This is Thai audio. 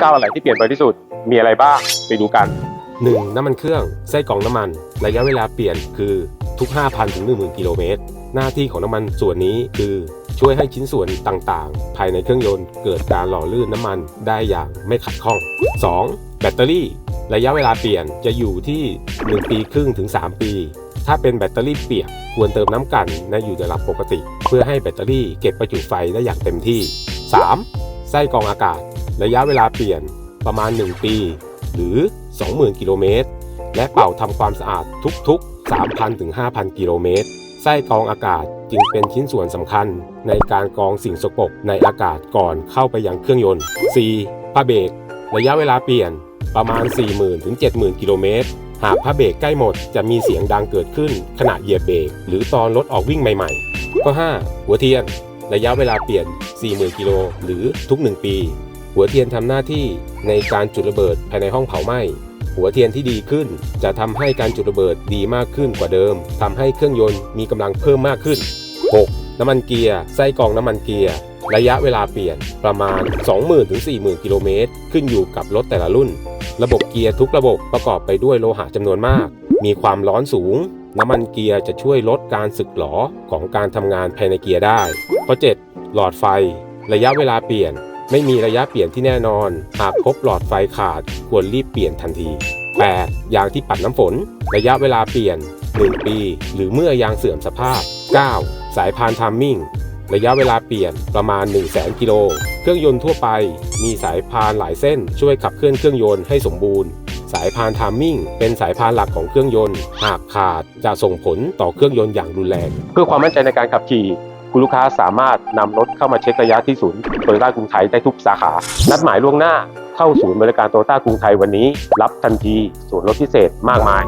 ก้าวอะไรที่เปลี่ยนไปที่สุด มีอะไรบ้างไปดูกัน 1. น้ำมันเครื่องไส้กรองน้ำมัน ระยะเวลาเปลี่ยนคือทุก 5,000 ถึง 10,000 กิโลเมตร หน้าที่ของน้ำมันส่วนนี้คือช่วยให้ชิ้นส่วนต่างๆ ภายในเครื่องยนต์เกิดการหล่อลื่นน้ำมันได้อย่างไม่ขัดข้อง 2. แบตเตอรี่ ระยะเวลาเปลี่ยนจะอยู่ที่ 1 ปีครึ่งถึง 3 ปี ถ้าเป็นแบตเตอรี่เปียกควรเติมน้ำกันในอยู่ในระดับปกติ เพื่อให้แบตเตอรี่เก็บประจุไฟได้อย่างเต็มที่ 3. ไส้กรองอากาศ ระยะเวลาเปลี่ยนประมาณ 1 ปี หรือ 20,000 กิโลเมตร และเป่าทำความสะอาดทุกๆ 3,000 ถึง 5,000 กิโลเมตร ไส้กรองอากาศจึงเป็นชิ้นส่วนสำคัญ ในการกรองสิ่งสกปรกในอากาศก่อนเข้าไปยังเครื่องยนต์ 4. ผ้าเบรกระยะเวลาเปลี่ยนประมาณ 40,000 ถึง 70,000 กิโลเมตร หากผ้าเบรกใกล้หมดจะมีเสียงดังเกิดขึ้น ขณะเหยียบเบรกหรือตอนรถออกวิ่งใหม่ๆ ข้อ 5. หัวเทียน ระยะเวลาเปลี่ยน 40,000 กิโลหรือทุก 1 ปี หัวเทียนทำหน้าที่ในการจุดระเบิดภายในห้องเผาไหม้หัวเทียนที่ดีขึ้น จะทำให้การจุดระเบิดดีมากขึ้นกว่าเดิมทำให้เครื่องยนต์มีกำลังเพิ่มมากขึ้น 6. น้ำมันเกียร์ไส้กรองน้ำมันเกียร์ ระยะเวลาเปลี่ยนประมาณ 20,000ถึง40,000 กิโลเมตร ขึ้นอยู่กับรถแต่ละรุ่น ระบบเกียร์ทุกระบบประกอบไปด้วยโลหะจำนวนมาก มีความร้อนสูง น้ำมันเกียร์จะช่วยลดการสึกหรอของการทำงานภายในเกียร์ได้ข้อ7หลอดไฟ ระยะเวลาเปลี่ยน ไม่มีระยะเปลี่ยนที่แน่นอน หากพบหลอดไฟขาดควรรีบเปลี่ยนทันที 8. ยางที่ปัดน้ำฝน ระยะเวลาเปลี่ยน 1 ปี หรือเมื่อยางเสื่อมสภาพ 9. สายพานทัมมิ่ง ระยะเวลาเปลี่ยนประมาณ 1 0 0 0 0แกิโล เครื่องยนต์ทั่วไป มีสายพานหลายเส้น ช่วยขับเคลื่อนเครื่องยนต์ให้สมบูรณ์สายพานทัมมิ่งเป็นสายพานหลักของเครื่องยนต์ หากขาดจะส่งผลต่อเครื่องยนต์อย่างรุนแรง เพื่อความมั่นใจในการขับขี่ คุณลูกค้าสามารถนำรถเข้ามาเช็คระยะที่ศูนย์โตโยต้ากรุงไทยได้ทุกสาขา นัดหมายล่วงหน้าเข้าศูนย์บริการโตโยต้ากรุงไทยวันนี้ รับทันทีส่วนลดพิเศษมากมาย